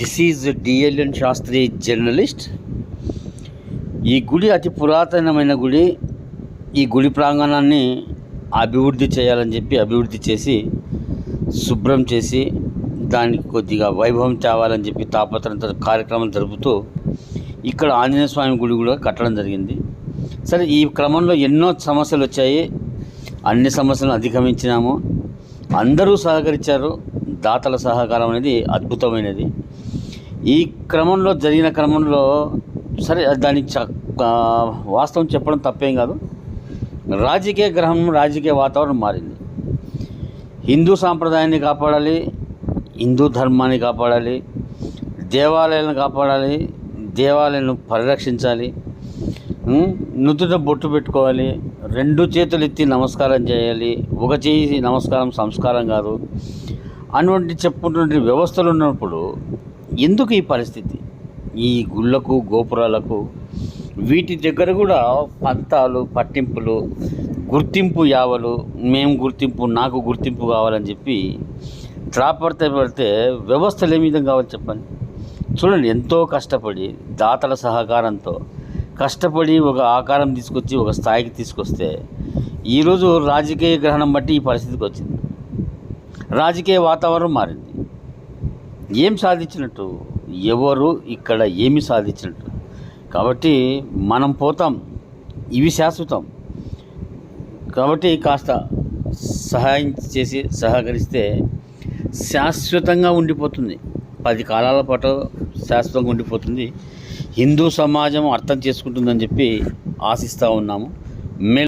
This is DLN Shastri journalist ఈ గుడి అతి పురాతనమైన గుడి. ఈ గుడి ప్రాంగణాన్ని అభివృద్ధి చేయాలని చెప్పి అభివృద్ధి చేసి శుభ్రం చేసి దానికి కొద్దిగా వైభవం తేవాలని చెప్పి తాపత్రంతో కార్యక్రమం జరుపుతూ ఇక్కడ ఆంజనేయ స్వామి గుడి కూడా కట్టడం జరిగింది. సరే ఈ క్రమంలో ఎన్నో సమస్యలు వచ్చాయి. అన్ని సమస్యలను అధిగమించినాము. అందరూ సహకరించారు. దాతల సహకారం అనేది అద్భుతమైనది. ఈ క్రమంలో జరిగిన క్రమంలో సరే దాని చ వాస్తవం చెప్పడం తప్పేం కాదు. రాజకీయ గ్రహం రాజకీయ వాతావరణం మారింది. హిందూ సాంప్రదాయాన్ని కాపాడాలి హిందూ ధర్మాన్ని కాపాడాలి దేవాలయాలను కాపాడాలి దేవాలయాలను పరిరక్షించాలి నుదుట బొట్టు పెట్టుకోవాలి రెండు చేతులు ఎత్తి నమస్కారం చేయాలి ఒక చేయి నమస్కారం సంస్కారం కాదు. అటువంటి చెప్పుకుంటున్న వ్యవస్థలు ఉన్నప్పుడు ఎందుకు ఈ పరిస్థితి? ఈ గుళ్ళకు గోపురాలకు వీటి దగ్గర కూడా పంతాలు పట్టింపులు గుర్తింపు యావలు మేము గుర్తింపు నాకు గుర్తింపు కావాలని చెప్పి త్రాపడితే పడితే వ్యవస్థలు ఏ విధంగా కావాలి చెప్పండి? చూడండి ఎంతో కష్టపడి దాతల సహకారంతో కష్టపడి ఒక ఆకారం తీసుకొచ్చి ఒక స్థాయికి తీసుకొస్తే ఈరోజు రాజకీయ గ్రహణం బట్టి ఈ పరిస్థితికి వచ్చింది. రాజకీయ వాతావరణం మారింది. ఏం సాధించినట్టు? ఎవరు ఇక్కడ ఏమి సాధించినట్టు? కాబట్టి మనం పోతాం ఇవి శాశ్వతం. కాబట్టి కాస్త సహాయం చేసి సహకరిస్తే శాశ్వతంగా ఉండిపోతుంది. పది కాలాల పాటు శాశ్వతంగా ఉండిపోతుంది. హిందూ సమాజం అర్థం చేసుకుంటుందని చెప్పి ఆశిస్తూ ఉన్నాము. మే